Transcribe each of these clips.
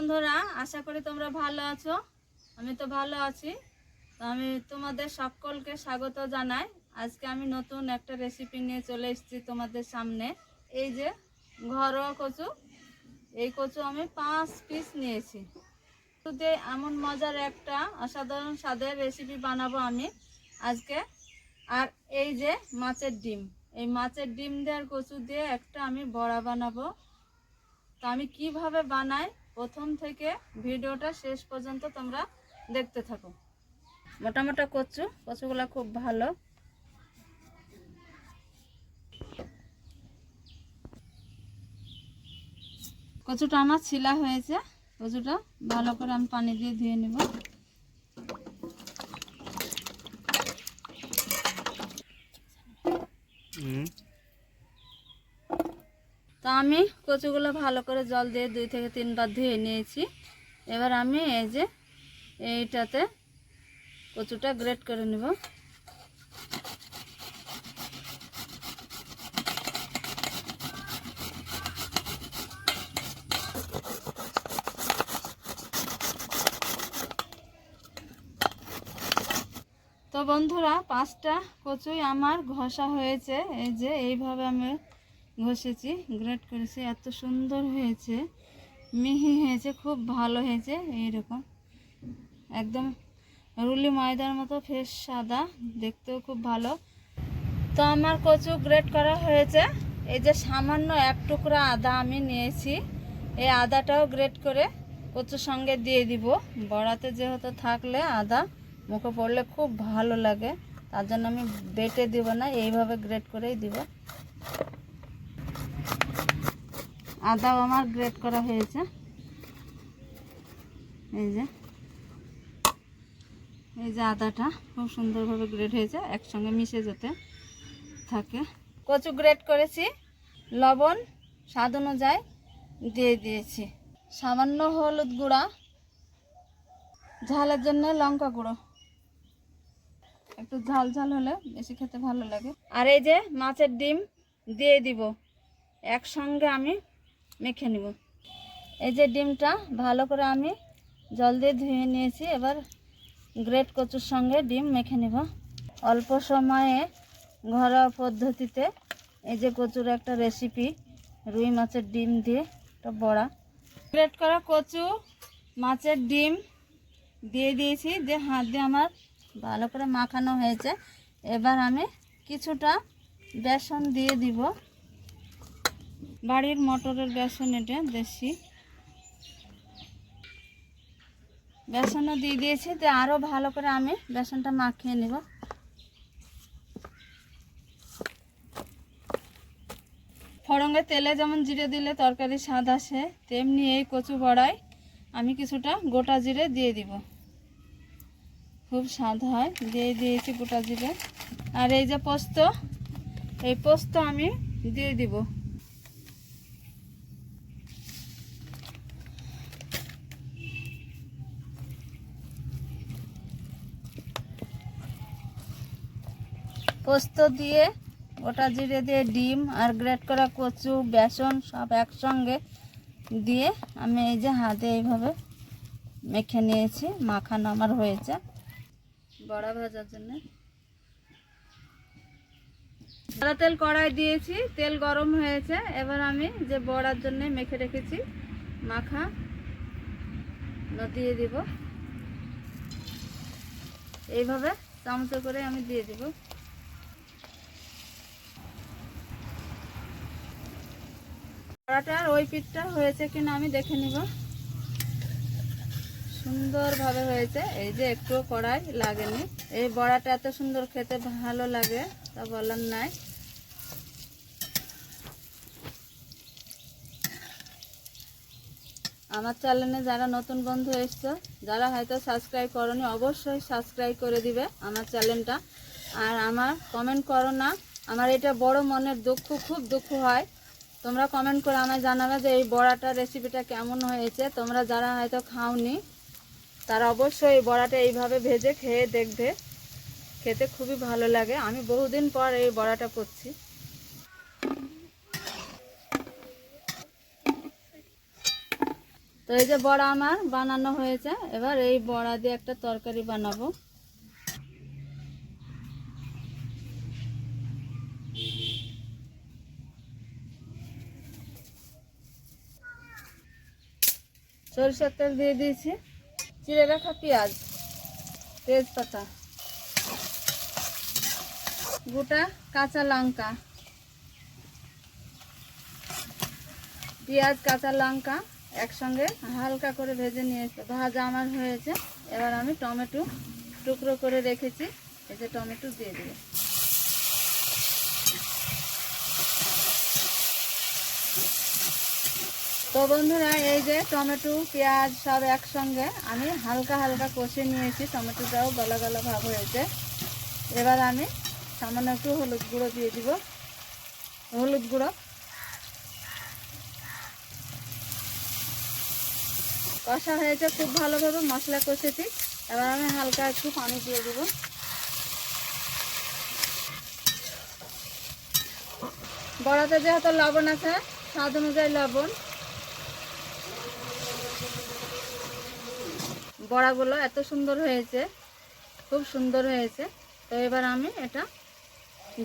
বন্ধুরা, আশা করি তোমরা ভালো আছো। আমি তো ভালো আছি। তো আমি তোমাদের সকলকে স্বাগত জানাই। আজকে আমি নতুন একটা রেসিপি নিয়ে চলে এসেছি তোমাদের সামনে। এই যে ঘরোয়া কচু। এই কচু আমি পাঁচ পিস নিয়েছি। কচুতে এমন মজার একটা অসাধারণ স্বাদের রেসিপি বানাবো আমি আজকে। আর এই যে মাছের ডিম। এই মাছের ডিম দেওয়ার কচু দিয়ে একটা আমি বড়া বানাবো। তো আমি কীভাবে বানাই প্রথম থেকে ভিডিওটা শেষ পর্যন্ত তোমরা দেখতে থাকো। মোটা মোটা কচু কচুগুলো খুব ভালো। কচুটা আমার ছিলা হয়েছে কচুটা ভালো করে আমি পানি দিয়ে ধুয়ে নেব তো আমি কচুগুলো ভালো করে জল দিয়ে দুই থেকে তিনবার ধুয়ে নিয়েছি। এবার আমি এই যে এইটাতে কচুটা গ্রেট করে নেব। তো বন্ধুরা, পাঁচটা কচুই আমার ঘষা হয়েছে। এই যে এইভাবে আমি ঘষেছি গ্রেট করেছি, এত সুন্দর হয়েছে। মিহি হয়েছে, খুব ভালো হয়েছে, এইরকম। একদম রুলি ময়দার মতো ফ্রেশ সাদা, দেখতেও খুব ভালো। তো আমার কচু গ্রেট করা হয়েছে। এই যে সামান্য এক টুকরা আদা আমি নিয়েছি। এই আদাটাও গ্রেট করে কচুর সঙ্গে দিয়ে দিব। বড়াতে যেহেতু থাকলে আদা মুখে পড়লে খুব ভালো লাগে। তার জন্য আমি বেটে দিব না, এইভাবে গ্রেট করেই দিব। আদাও আমার গ্রেট করা হয়েছে। এই যে। এই যে আদাটা খুব সুন্দরভাবে গ্রেট হয়েছে, একসঙ্গে মিশে যেতে থাকে। কচু গ্রেট করেছি, লবণ, স্বাদ অনুযায়ী দিয়ে দিয়েছি। সামান্য হলুদ গুঁড়া, ঝালের জন্য লঙ্কা গুঁড়ো। একটু ঝাল ঝাল হলে বেশি খেতে ভালো লাগে। আর এই যে মাছের ডিম দিয়ে দিব। একসঙ্গে আমি মেখে নিব। এই যে ডিমটা ভালো করে আমি জল দিয়ে ধুয়ে নিয়েছি, এবার গ্রেট কচুর সঙ্গে ডিম মেখে নেব। অল্প সময়ে ঘরোয়া পদ্ধতিতে এই যে কচুর একটা রেসিপি রুই মাছের ডিম দিয়ে একটা বড়া। গ্রেট করা কচু, মাছের ডিম দিয়ে দিয়েছি, দিয়ে হাত দিয়ে আমার ভালো করে মাখানো হয়েছে। এবার আমি কিছুটা বেসন দিয়ে দিব। বাড়ির মটরের বেসন এটা, দেশি। বেসনও দিয়ে দিয়েছি, তো আরও ভালো করে আমি বেসনটা মাখিয়ে নেব। ফড়ঙ্গে তেলে যেমন জিরে দিলে তরকারি স্বাদ আসে, তেমনি এই কচু বড়ায় আমি কিছুটা গোটা জিরে দিয়ে দিব। খুব স্বাদ হয়, দিয়ে দিয়েছি গোটা জিরে। আর এই যে পোস্ত, এই পোস্ত আমি দিয়ে দিব। পোস্ত দিয়ে গোটা জিরে দিয়ে ডিম আর গ্রেট করা কচু, বেসন সব একসঙ্গে দিয়ে আমি এই যে হাতে এইভাবে মেখে নিয়েছি, মাখানো আমার হয়েছে বড়া ভাজার জন্য। সাদা তেল কড়াই দিয়েছি, তেল গরম হয়েছে, এবার আমি যে বড়ার জন্য মেখে রেখেছি, মাখা দিয়ে দিব। এইভাবে চামচে করে আমি দিয়ে দিব। বড়াটার ওই পিঠটা হয়েছে কিনা আমি দেখে নিব। সুন্দরভাবে হয়েছে। এই যে একটু কড়াই লাগেনি। এই বড়াটা এত সুন্দর খেতে ভালো লাগে তা বলার নাই। আমার চ্যানেলে যারা নতুন বন্ধু এসছো, যারা হয়তো সাবস্ক্রাইব করনি, অবশ্যই সাবস্ক্রাইব করে দিবে আমার চ্যানেলটা আর আমার কমেন্ট করো না। আমার এটা বড় মনের দুঃখ, খুব দুঃখ হয়। তোমরা কমেন্ট করে আমায় জানাবে যে এই বড়াটা রেসিপিটা কেমন হয়েছে। তোমরা যারা হয়তো খাওনি, তারা অবশ্যই এই বড়াটা এইভাবে ভেজে খেয়ে দেখবে। খেতে খুবই ভালো লাগে। আমি বহুদিন পর এই বড়াটা করছি। তো এই যে বড়া আমার বানানো হয়েছে। এবার এই বড়া দিয়ে একটা তরকারি বানাবো। সরিষার তেল দিয়ে দিয়েছি। চিড়ে রাখা পেঁয়াজ, তেজপাতা, গোটা কাঁচা লঙ্কা, পেঁয়াজ, কাঁচা লঙ্কা একসঙ্গে হালকা করে ভেজে নিয়েছে। ভাজা আমার হয়েছে। এবার আমি টমেটো টুকরো করে রেখেছি। যে টমেটো দিয়ে দেবো তো বন্ধুরা, এই যে টমেটো, পেঁয়াজ সব একসঙ্গে আমি হালকা হালকা কষে নিয়েছি। টমেটোটাও গলা গলা ভাব হয়েছে। এবার আমি সামান্য একটু হলুদ গুঁড়ো দিয়ে দিব। হলুদ গুঁড়ো। কষা হয়েছে, খুব ভালোভাবে মশলা কষেছি। এবার আমি হালকা একটু পানি দিয়ে দেব। বড়াতে যেহেতু লবণ আছে, স্বাদ অনুযায়ী লবণ। বড়াগুলো এত সুন্দর হয়েছে খুব সুন্দর হয়েছে। তো এবার আমি এটা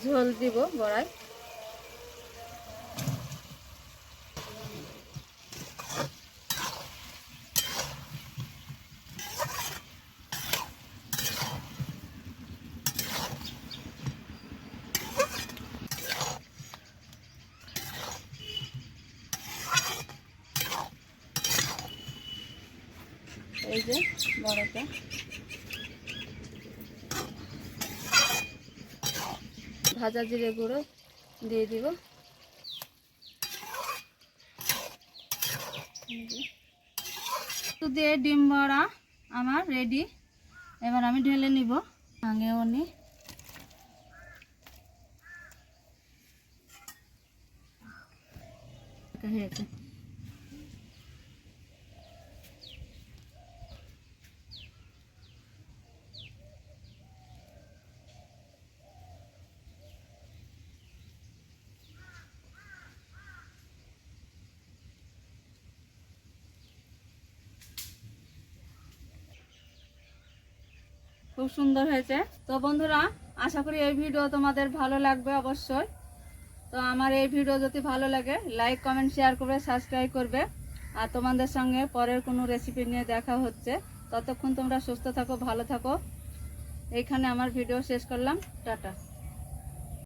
ঝোল দিব বড়ায়। এই যে, বড়টা। ভাজা জিরে গুঁড়ো দিয়ে দিব। দিয়ে ডিম বড়া আমার রেডি এবার আমি ঢেলে নিব। আগেও নি হয়েছে। খুব সুন্দর হয়েছে। তো বন্ধুরা, আশা করি এই ভিডিও তোমাদের ভালো লাগবে অবশ্যই। তো আমার এই ভিডিও যদি ভালো লাগে লাইক কমেন্ট শেয়ার করবে সাবস্ক্রাইব করবে। আর তোমাদের সঙ্গে পরের কোনো রেসিপি নিয়ে দেখা হচ্ছে। ততক্ষণ তোমরা সুস্থ থাকো, ভালো থাকো। এইখানে আমার ভিডিও শেষ করলাম। টাটা।